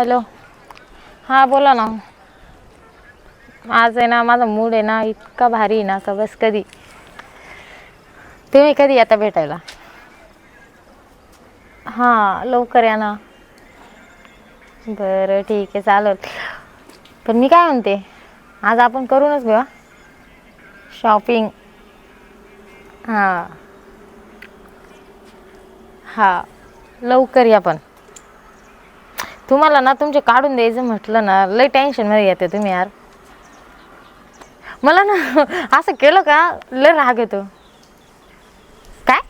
Hello. हां बोला ना. आज आहे ना माझा मूड आहे ना इतका भारी आहे ना का बस कधी. तुम्ही कधी आता भेटायला? हां लवकर या ना. बरं ठीक आहे चालेल. पण मी काय म्हणते आज आपण करूनच घेऊ शॉपिंग हां. हां लवकर या पण. तुम्हाला ना तुमचे काढून द्यायचं म्हटलं ना लय टेन्शनमध्ये येते तुम्ही यार. मला ना असं केलं का लय राग येतो. काय?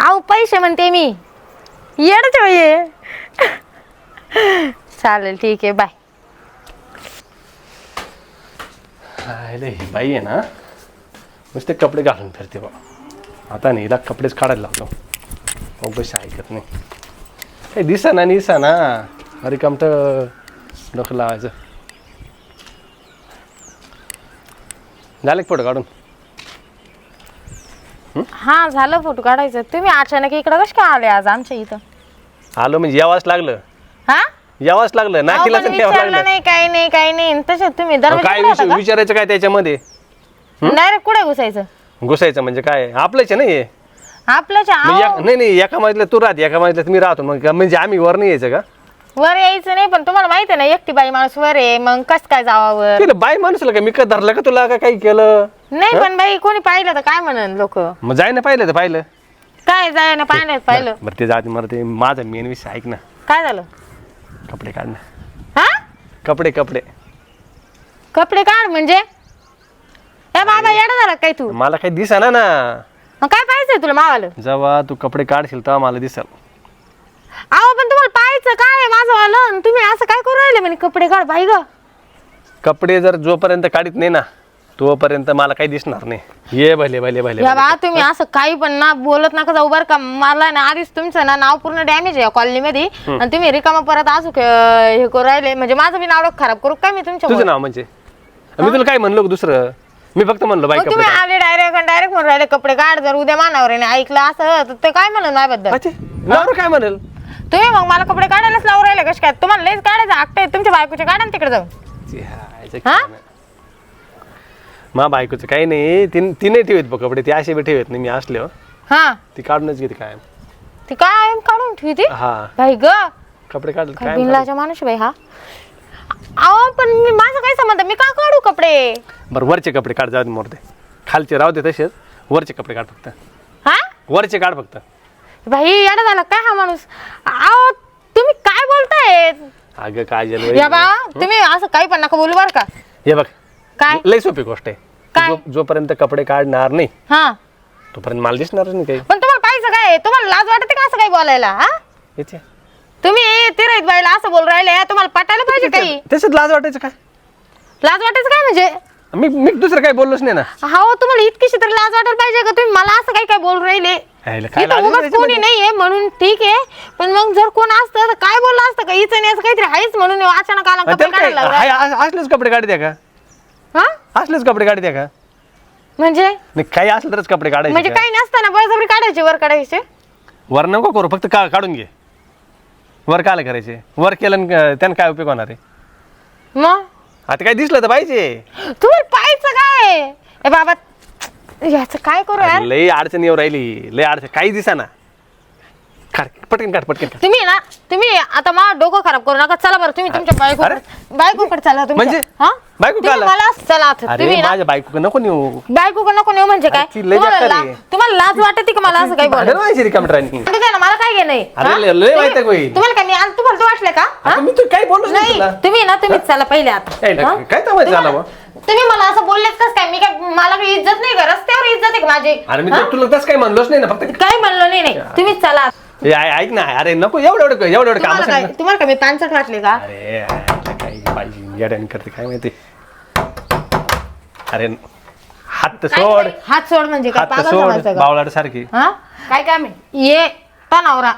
अहो पैसे म्हणते मी. येडच ये. चालेल ठीक आहे बाय. ही बाई आहे ना नुसते कपडे घालून फिरते बा. आता नाही हिला कपडेच काढायला लागलो मग बस ऐकत नाही. काही दिसा ना निसा ना अरे कमट डोकं लावायचं झाले फोटो काढून हां झालं फोटो काढायचं. तुम्ही अचानक इकडं कश काय आले आज आमच्या इथं? आलो म्हणजे यावाच लागलं. हा? यावाच लागलं. अहो, नाकीला पण ठेवावं विचारलं लागलं. नाही काही नाही काही नाही. तशात तुम्ही अहो, दरवाजा काय उघडा होता विचार- विचारायचं काय त्याच्यामध्ये? का डायरेक्ट कुठे घुसायचं? घुसायचं म्हणजे काय? आपलंच आहे ना हे? नाही नाही एका मजल्यात तू राहते एका मजल्यात मी राहतो. मग म्हणजे आम्ही वर नाही यायचं का? वर यायचं नाही पण तुम्हाला माहिती आहे ना एकटी बाई माणूस वर आहे मग कस काय जावावर? केलं बाई माणसाला का? मी का धरलं का तुला का काही केलं? नाही पण बाई कोणी पाहिलं तर काय म्हणन लोक? मग जाय ना पाहिलं तर पाहिलं. काय जाय ना पाहिलं पाहिलं? बरं ते जाते मला ते माझा मेन विषय ऐक ना. काय झालं? कपडे काढ ना. हा? कपडे कपडे. कपडे काढ म्हणजे? ए बाबा येडा झाला काय तू? मला काही दिसा ना. मग काय पाहिजे तुला मावालं? जेव्हा तू कपडे काढशील तेव्हा मला दिसल. अहो पण तुम्हाला पाहायचं काय आहे माझं वालं? आणि तुम्ही असं काय करू राहिले म्हणे कपडे काढ बाई ग? कपडे जर जोपर्यंत काढीत नाही ना तोपर्यंत मला काही दिसणार नाही. ये भले भले भले या भले. बा तुम्ही असं काही पण ना बोलत नका जाऊ बरं का. मला ना आधीच तुमचं ना नाव पूर्ण डॅमेज आहे या कॉलनीमध्ये आणि तुम्ही रिकामा परत असू हे करू राहिले. म्हणजे माझं बी नाव खराब करू काय मी तुमच्या तुझं नाव म्हणजे? मी तुला काय म्हणलो दुसरं? मी फक्त म्हणलो बाई मग कपडे तुम्ही काढ. आले डायरेक्ट डायरेक्ट म्हणून राहिले कपडे काढ जर उद्या मानावर ऐकलं असं तर ते काय म्हणलं माझ्याबद्दल? अच्छा, नवरा काय म्हणेल? तुम्ही मग मला कपडे काढायलाच लावून राहिले कश काय? तुम्हाला लईच काढायचं आकटे तुमच्या बायकोचे काढा ना तिकडे जाऊन. ती हायचं हा? खेळणं. मा बायकोचं काही नाही. ती ती नाही ठेवत बघ कपडे ती असे बी ठेवत नाही मी असले हो. हा. ती काढूनच घेते काय ती काय काढून ठेवते? हा. बाई ग. कपडे काढले काय माणूस बाई हा? अहो पण मी माझं काय संबंध? मी का काढू कपडे? बरं वरचे कपडे काढ जाऊ दे मोरते खालचे राहू दे तसेच. वरचे कपडे काढ फक्त. हा? वरचे काढ फक्त. बाई येडा झाला काय हा माणूस? अहो तुम्ही काय बोलताय? अगं काय झालं या बा तुम्ही असं काही पण नका बोलू बर का. हे बघ काय? लई सोपी गोष्ट आहे. काय? जो- जोपर्यंत कपडे काढणार नाही हा. तोपर्यंत मला दिसणारच नाही काही. पण तुम्हाला पाहिजे काय? तुम्हाला लाज वाटते का असं काही बोलायला हा? याचे तुम्ही तिरत बाईला असं बोल राहिले. तुम्हाला पटायला पाहिजे काही? त्याच्यात लाज वाटायचं काय? लाज वाटायचं काय म्हणजे? मी मी दुसरं काही बोललोच नाही ना. हो तुम्हाला इतकीशी तरी लाज वाटायला पाहिजे का? तुम्ही मला असं काही काय बोल राहिले. यायला काय इथं लाज उगाच वाटायची कोणी म्हणजे? नाहीये म्हणून ठीक आहे. पण मग जर कोण असतं तर काय बोललं असतं का? हिचं नाही असं काहीतरी आहेच म्हणून अचानक आला कपडे त्याला काय काढायला लागला. हाय, अस- असलेच कपडे काढते का? हा? असलेच कपडे काढते का? म्हणजे? नाही काही असलं तरच कपडे म्हणजे काढायचे का? काही नसताना बळजबरी काढायचे वर काढायचे? वर नको करू फक्त का काढून घे. वर काल करायचे? वर केलं त्यानं काय उपयोग होणार आहे? मग? आता काय दिसलं तर पाहिजे. तुम्हाला पाहायचं काय? ए बाबा याचं काय करू यार? लई अडचण येऊ राहिली. लई अडचण काही दिसा ना काढ पटकन काढ पटकन काढ तुम्ही ना तुम्ही आता मला डोकं खराब करू नका चला बरं तुम्ही तुमच्या बायको अरे? बायकोकडे चला तुमच्या. म्हणजे? हा बायको तुम्ही काला? मला चला आता. अरे तुम्ही ना माझ्या बायको नको नेऊ बायको नको नेऊ म्हणजे काय अरे ती लय तुम्हाला ला- आहे. तुम्हाला लाज वाटते का मला असं काही भांडण बोलायला व्हायची रिकाम आहे ना मला काय घेणं आहे? अरे हा? लय- लय तुम्ही- वैताग होईल. तुम्हाला काय आज तुम्हाला तो वाटलं का हा? मी तू काही बोललोच नाही नाही तुला तुम्ही ना तुम्ही चला पहिले आता काय हा? काय तुम्हाला- तुम्ही मला असं बोललेत कस काय मी काय मला काही इज्जत नाही का रस्त्यावर इज्जत आहे का माझी अरे मी हा? तर तुला तसं काही म्हणलोच नाही ना फक्त काय म्हणलो नाही नाही तुम्हीच चला ए, ऐक ना अरे नको एवढं एवढं एवढं एवढं काम तुम्हाला काय तुम्हाला काय मी पानसट वाटले का? अरे काही पाहिजे येड्याने करते काय माहिती? अरे हात तर सोड. हात सोड म्हणजे काय? हात तर पागल सोड समजायचं का? सारखी. हा? काय काम आहे? ये तनावरा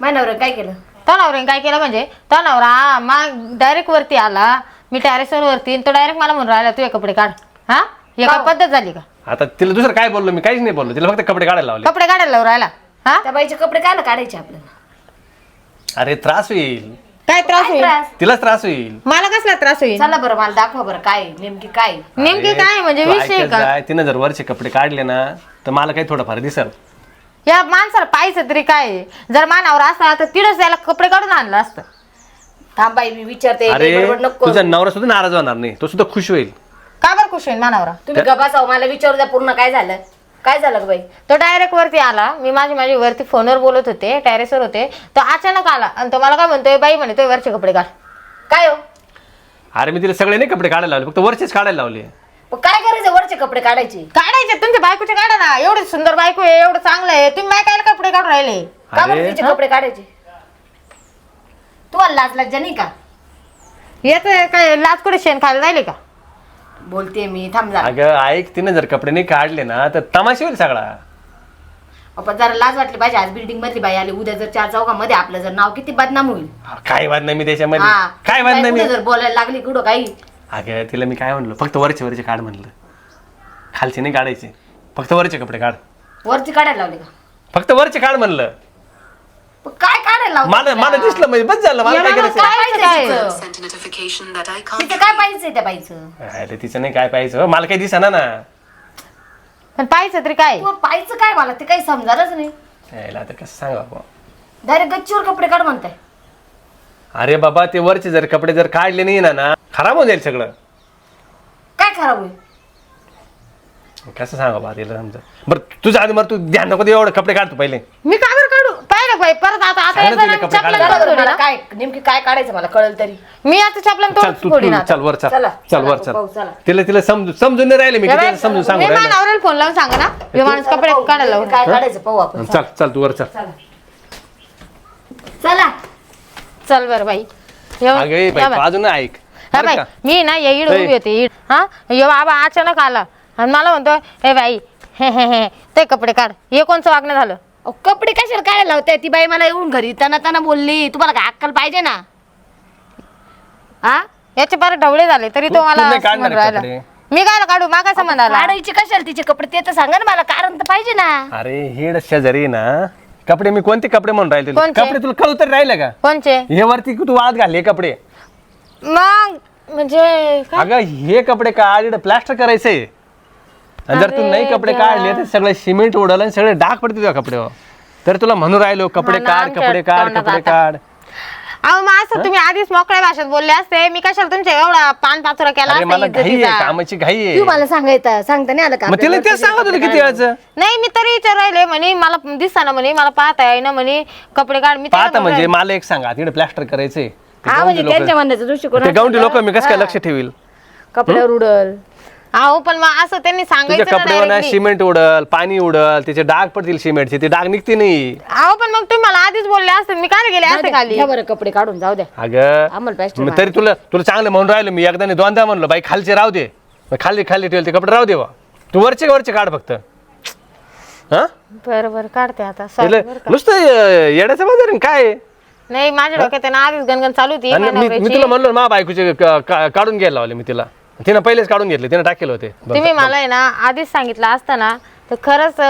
मानवर काय केलं? तनावऱ्याने काय केलं म्हणजे? तनावरा मग डायरेक्ट वरती आला. मी टेरेसवर वरती आणि तो डायरेक्ट मला म्हणून राहिला तू हे कपडे काढ. हा? हे काय पद्धत झाली का? आता तिला दुसरं काय बोललो मी? काहीच नाही बोललो. तिला फक्त कपडे काढायला लावले. कपडे काढायला लावून राहिला. हा? त्या बाईचे कपडे काय काढायचे आपल्याला? अरे त्रास होईल. काय त्रास होईल? त्रास? तिलाच त्रास होईल. मला कसला त्रास होईल? चला बरं मला दाखवा बरं काय आहे, नेमकी काय? आहे. नेमकी अरे, काय म्हणजे तू विषय ऐकत का? जाय, तिनं जर वरचे कपडे काढले ना तर मला काही थोडंफार दिसल. या माणसाला पाहिजे तरी काय आहे? जर मानावर असता तर तिडच त्याला कपडे काढून आणलं असतं. थांब बाई मी विचारते अरे नको तुझा नवरा सुद्धा नाराज होणार नाही. तो सुद्धा खुश होईल. का बरं खुश होईल मानावरा? तुम्ही गबासाव मला विचारू द्या पूर्ण काय झालं. काय झालं ग बाई? तो डायरेक्ट वरती आला. मी माझी माझी वरती फोनवर बोलत होते टेरेसवर होते. तो अचानक आला आणि तो मला काय म्हणतोय बाई म्हणे तो वरचे कपडे काढ काय हो? अरे मी तिला सगळे नाही कपडे काढायला लावले फक्त वरचेच काढायला लावले. मग काय करायचं वरचे कपडे काढायचे? काढायचे तुमच्या बायकोचे काढा ना. एवढी सुंदर बायको आहे एवढं चांगलं आहे. तुम्ही काय काय कपडे काढून राहिले? का बरं अरे. तिचे कपडे काढायचे? तुम्हाला लाज लज्जा नाही का? याच काय लाचकुडे शेण खायला राहिले का? बोलते मी थांब जरा. अगं ऐक तिनं जर कपडे नाही काढले ना तर तमाशा होईल सगळा. आपण जरा लाज वाटली पाहिजे. आज बिल्डिंग मधली बाई आली. उद्या जर चार चौकामध्ये आपलं जर नाव किती बदनाम होईल. हा, काय वाद नाही मी त्याच्यामध्ये? हा. काय बाई नाही मी कुठं जर बोलायला लागली कुठं काही? अगं तिला मी काय म्हणलो? फक्त वरचे वरचे काढ म्हणलं. खालचे नाही काढायचे. फक्त वरचे कपडे काढ. वरची काढायला लावली का? फक्त वरचे काढ म्हणलं. पण काय मला मला तिला? दिसलं म्हणजे बस झालं मला काय करायचं काय पाहिजे? तिचं? sent a notification that I can't तिचं काय पाहिजे त्या बाईचं? अरे तिचं नाही काय पाहिजे मला काही दिसा ना. पण पाहिजे तरी काय? तू पाहिजे काय मला? ते काही समजारच नाही. यायला आता कसं सांगा बुवा. डायरेक्ट गच्चीवर कपडे काढ म्हणताय. अरे बाबा ते वरचे जर कपडे जर काढले नाही ना ना खराब होऊन जाईल सगळं. काय खराब होईल? कसं सांगा बा तिला समजा. बरं तुझं आधी मग तू ध्यान नको देऊ एवढं कपडे काढतो पहिले. मी का आता आता सांग ना येतं तिला ना, कपडे चपलां काढायला. चला मला. काय नेमकी काय काढायचं मला कळलं तरी. मी आता चपलां चल तोच तू फोडीन तू आता. चल वर चल. चला, चल चला, वर चल. चला. तिला तिला समजून समजून नाही राहिले मी या किती बाई, समजून सांगू मी राहिलो. मानावरेल फोन लावून सांगा ना. हे माणूस कपडे पाहू, काढायला लावून. काय काढायचं पाहू आपण चल. चल तू वर चल. चला. चला. चल बरं बाई. अगं या अजून ऐक. हा बरं बाई का? मी ना या इड. उभी होती इड हा? यो बाबा अचानक आला. आणि मला म्हणतो हे बाई हे हे हे ते कपडे काढ. हे कोणचं वागणं झालं? अहो, कपडे कशाला काढायला लावताय? ती बाई मला येऊन घरी तना तना बोलली. तुम्हाला काय अक्कल पाहिजे ना? हा? याचे फार ढवळे झाले तरी तू- तो मला नाही असं काढणार म्हणून राहिला. कपडे? मी काय काढू? मा काय संबंध आला काढायचे कशाला तिचे कपडे? ते तर सांगा ना मला कारण तर पाहिजे ना. अरे हेड शेजारी ना. कपडे मी कोणते कपडे म्हणून राहिले तुला? कोणते? कपडे तुला कळू तरी राहिले का? कोणचे? हे वरती तू वाद घालले कपडे. मग म्हणजे काय? अगं हे कपडे काढ प्लास्टर करायचंय? आणि जर तू नाही कपडे. काढले तर सगळं सिमेंट उडलं आणि सगळे डाग पडते तुझ्या कपड्यावर. तर तुला म्हणून राहिलो कपडे हा ना, काढ कपडे काढ कपडे. काढ. अहो मग असं तुम्ही आधीच मोकळ्या भाषेत बोलले असते. मी कशाला तुमच्या एवढा पान पाचोरा केला अरे असता मला घाई आहे इज्जतीचा? कामाची घाई आहे. तू मला सांगायचं सांगता नाही आलं का मग तिला आपल्याला? तेच सांगत होते किती वेळाचं नाही मी तरी विचार राहिले म्हणे मला दिसताना म्हणे मला पाहता येईना म्हणे कपडे काढ. मी त्याला पाहता म्हणजे मला एक सांगा तिकडे प्लास्टर करायचंय. ते हा म्हणजे त्यांच्या म्हणण्याचा दृष्टिकोन ते गावठी लोक मी कसं काय लक्ष ठेवील? कपड्यावर उडल. अहो पण मग असं त्यांनी तुझ्या सांगायचं ना सिमेंट उडल पाणी उडल तिचे डाग पडतील सिमेंटचे ती डाग निघते नाही. अहो पण मग तुम्ही मला आधीच बोलले असते मी काय गेले असते खाली. बरं कपडे काढून जाऊ द्या. अगं तरी तुला तुला चांगलं म्हणून राहिलं मी एकदा दोनदा म्हणलो बाई खालचे राहू दे. खाली खाली ठेवले ते कपडे राहू दे बा. तू वरचे वरचे काढ फक्त? हा? बरं नुसतं अं, येड्याचं बाजार काय? नाही माझ्या डोक्यात आहे आधीच गणगण चालू मी- तुला म्हणलो ना, मा बायकोचे क- काढून घ्यायला लावले मी तिला. तिनं पहिलेच काढून घेतले तिनं टाकेले होते. तुम्ही मला आहे ना आधीच सांगितलं असतं ना तर खरंच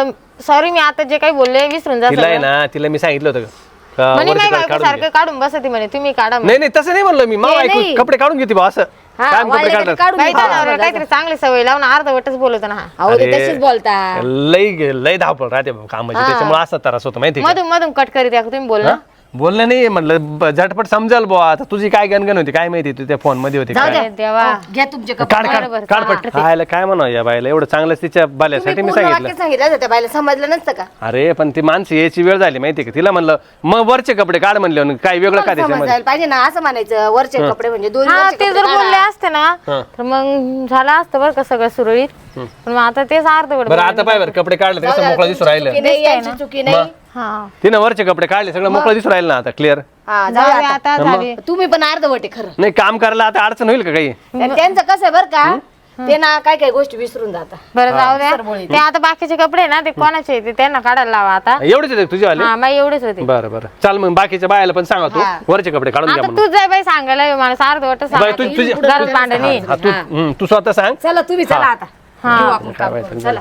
सॉरी मी आता जे काही बोलले विसरून जा तिला आहे सगळं. ना तिला मी सांगितलं होतं का, म्हणे वरचे नाही काढ- बायको काढून सारखे घे. काढून बसती म्हणे तुम्ही काढा म्हणे. नाही नाही तसं नाही म्हणलं मी मा बायको नाही. कपडे काढून घेते बा असं हा, काय कपडे काढतात कपडे काढून काही घ्या. जणांवर काहीतरी चांगली सवय लावून अर्धवटच बोलतो ना हा अहो ते अरे, तशीच बोलता लय लय धावपळ राहते भाऊ कामाची त्याच्यामुळे असा त्रास होतो माहिती आहे का मधून मधून कट करीत तुम्ही बोल हा? बोललं नाही म्हणलं ब- झटपट समजाल बुवा. आता तुझी काय गणगण होती काय माहिती तू त्या फोनमध्ये होती जाऊ काय? द्या. अरे देवा घ्या तुमचे कपडे. काढ काढ बरोबर, काढ हा. पट काय म्हणा या बायला एवढं चांगलं तिच्या बाल्यासाठी मी पूर्ण सांगितलं. वाक्य सांगितलं होतं त्या बाईला समजलं नसतं का? अरे पण ती माणसं यायची वेळ झाली माहिती का? तिला म्हणलं मग वरचे कपडे काढ म्हणले आणि काय वेगळं का तुम्हाला त्याच्यामध्ये समजायला पाहिजे ना असं म्हणायचं वरचे कपडे म्हणजे दोन हा वरचे ते कपडे जर काढा. बोलले असते ना हा. तर मग झालं असतं बरं का सगळं सुरळीत. पण मग आता तेच अर्धवट बरं आता पाय बरं कपडे काढले तर कसं मोकळा तुमची दिसू राहिलं? चुकी नाही यांची चुकी नाही. हा. तिनं वरचे कपडे काढले सगळं मोकळं दिसू राहिलं ना आता क्लिअर हा आता. आता झाली तुम्ही पण अर्धवट आहे खरं. नाही काम करायला आता अडचण होईल का काही? आणि त्यांचं कसं आहे बरं का ते ना काय काय गोष्टी विसरून जातात. बरं जाऊ द्या. ते आता बाकीचे कपडे ना ते कोणाचे ते त्यांना काढायला लावा आता. एवढेच येते तुझे आले हा मग एवढेच होते. बरं बरं. चाल मग बाकीच्या बायाला पण सांगा. तू. वरचे कपडे काढून घ्या आता म्हणून. तू जाय बाई सांगायला हे माणूस अर्धवट बाई, तू- तुझी- घरात भांडणी हा, तू हम्म, तू स्वतः सांग. चला तुम्ही चला आता. हा. काय. चला.